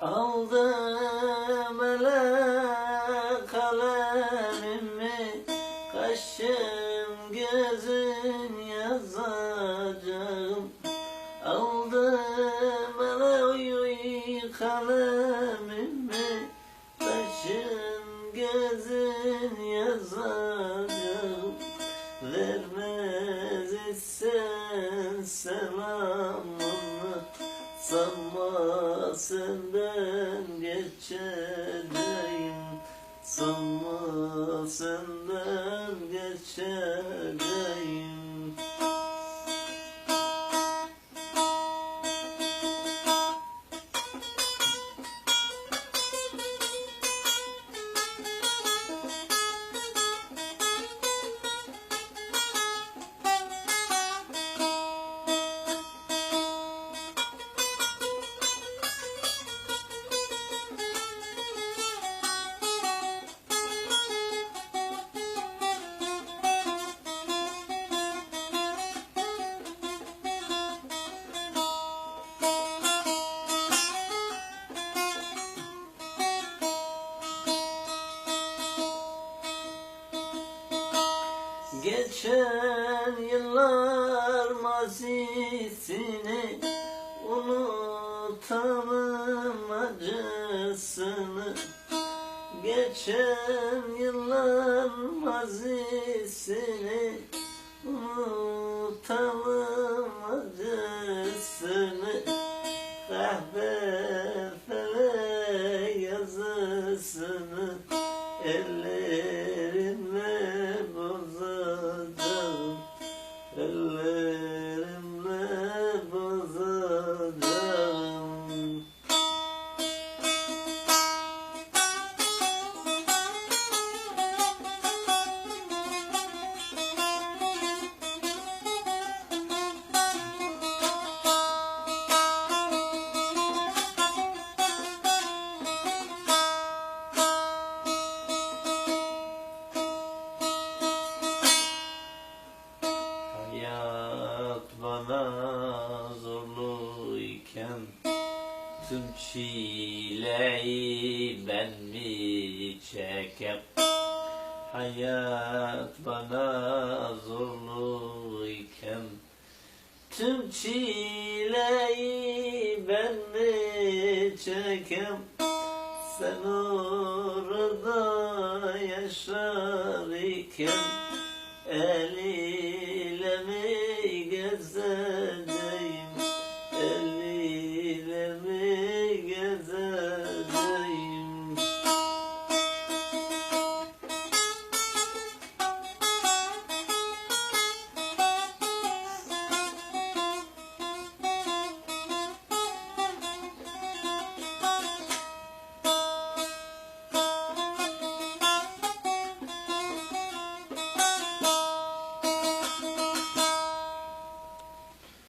Aldı melek kalemimi Kaşım gözüm yazacağım. Aldı melek kalemimi Kaşım gözüm yazacağım. Vermez isen selamını Sanma senden geçeceğim Sanma senden geçeceğim Geçen yıllar mazisini Unutamam acısını. Geçen yıllar mazisini Unutamam acısını. Kahve fele yazısını Ellerimle let him Tüm çileyi ben mi çekem? Hayat bana zorlu iken Tüm çileyi ben mi çekem? Sen orada yaşar iken El mi gezeceksin?